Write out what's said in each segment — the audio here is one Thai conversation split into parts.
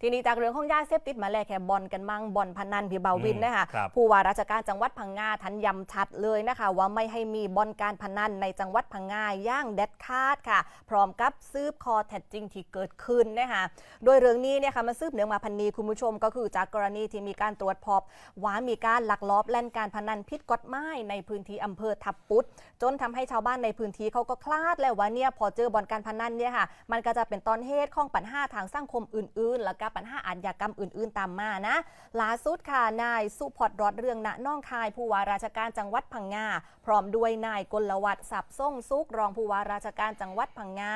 ทีนี้จากเรื่องของยาเสพติดมาแล้วแค่บอลกันมั่งบอลพนันพี่เบาวินอืมนะคะครับ ผู้ว่าราชการจังหวัดพังงาทันย้ำชัดเลยนะคะ ว่าไม่ให้มีบอลการพนันในจังหวัดพังงาย่างเด็ดขาดค่ะ พร้อมกับซืบคอแท้จริงที่เกิดขึ้นนะคะโดยเรื่องนี้เนี่ยค่ะมาซืบเนื่องมาพันนีคุณผู้ชม ก็คือจากกรณีที่มีการตรวจพบว่ามีการลักลอบเล่นการพนันผิดกฎหมายในพื้นที่อำเภอทับปุตจนทำให้ชาวบ้านในพื้นที่เขาก็คลาดแล้วว่าเนี่ยพอเจอบอลการพนันเนี่ยค่ะมันก็จะเป็นตอนเหตุของปัญหาทางสังคมอื่นๆแล้วก็ปัญหาอาชญากรรมอื่นๆตามมานะล่าสุดค่ะนายสุพอดรอดเรื่องณน้องคายผู้ว่าราชการจังหวัดพังงาพร้อมด้วยนายกลวัฒน์สับส่งสุกรองผู้ว่าราชการจังหวัดพังงา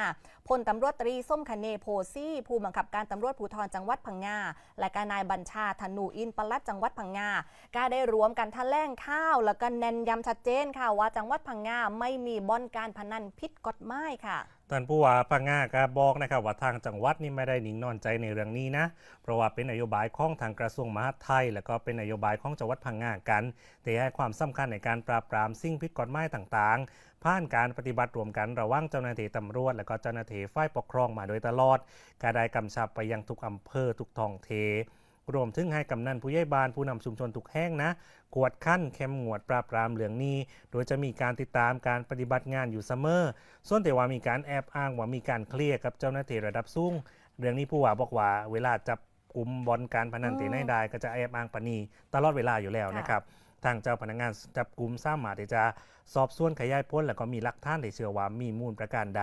พลตำรวจตรีส้มคเนโพซี่ผู้บังคับการตำรวจภูธรจังหวัดพังงาและก็นายบัญชาธนูอินปลัดจังหวัดพังงาก็ได้รวมกันแถลงข้าว แล้วก็เน้นย้ำชัดเจนค่ะว่าจังหวัดพังงาไม่มีบ่อนการพนันผิดกฎหมายค่ะ ท่านผู้ว่าพังงาก็บอกนะครับว่าทางจังหวัดนี่ไม่ได้หนิงนอนใจในเรื่องนี้นะ เพราะว่าเป็นนโยบายของทางกระทรวงมหาดไทย แล้วก็เป็นนโยบายของจังหวัดพังงากันที่ให้ความสำคัญในการปราบปรามสิ่งผิดกฎหมายต่างๆ ผ่านการปฏิบัติรวมกันระหว่างเจ้าหน้าที่ตำรวจ และก็เจ้าหน้าที่ฝ่ายปกครองมาโดยตลอดก็ได้กำชับไปยังทุกอำเภอทุกท้องเท รวมถึงให้กำนันผู้ใหญ่บ้านผู้นำชุมชนทุกแห่งนะ กวดขั้นเข้มงวดปราบปรามเหลืองนี้ โดยจะมีการติดตามการปฏิบัติงานอยู่เสมอ ส่วนแต่ว่ามีการแอบอ้างว่ามีการเคลียร์กับเจ้าหน้าที่ระดับสูงเรื่องนี้ผู้ว่าบอกว่าเวลาจับกลุ่มบอลการพนันตีในได้ก็จะแอบอ้างปณีตลอดเวลาอยู่แล้วนะครับ ทางเจ้าพนักงานจับกลุ่มสามารถที่จะสอบสวนขยายผลแล้วก็มีหลักฐานที่เชื่อว่ามีมูลประการใด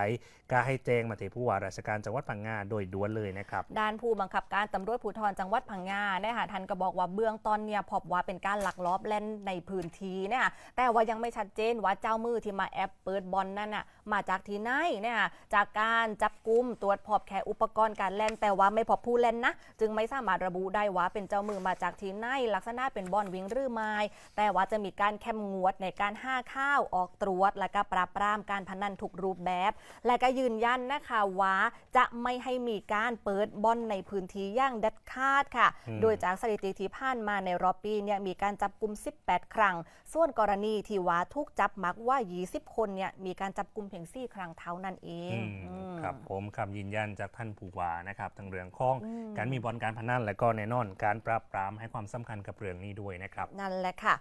ก็ให้แจ้งมาที่ผู้ว่าราชการจังหวัดพังงาโดยด่วนเลยนะครับ ด้านผู้บังคับการตำรวจภูธรจังหวัดพังงาเนี่ยค่ะท่านก็บอกว่าเบื้องต้นเนี่ยพบว่าเป็นการลักลอบเล่นในพื้นที่เนี่ยแต่ว่ายังไม่ชัดเจนว่าเจ้ามือที่มาแอปเปิดบอลนั่นน่ะมาจากที่ไหนเนี่ยค่ะจากการจับกลุ่มตรวจพบแค่อุปกรณ์การเล่น แต่ว่าไม่พบผู้เล่นนะ จึงไม่สามารถระบุได้ว่าเป็นเจ้ามือมาจากที่ไหนลักษณะเป็นบอลวิ่งหรือไม่แต่ว่าจะมีการเข้มงวดในการห้าข้าวออกตรวจ และก็ปราบปรามการพนันทุกรูปแบบ และก็ยืนยันนะคะว่าจะไม่ให้มีการเปิดบอลในพื้นที่อย่างเด็ดขาดค่ะอืมโดยจากสถิติที่ผ่านมาในรอบปีเนี่ยมีการจับกลุ่ม 18 ครั้ง ส่วนกรณีที่ว่าทุกจับมักว่า 20 คนเนี่ยมีการจับกลุ่มเพียง4ครั้งเท่านั้นเองอืมอืมครับผมคำยืนยันจากท่านผู้ว่านะครับทั้งเรื่องของอืมการมีบอลการพนันและก็แน่นอน การปราบปรามให้ความสำคัญกับเรื่องนี้ด้วยนะครับ นั่นแหละค่ะ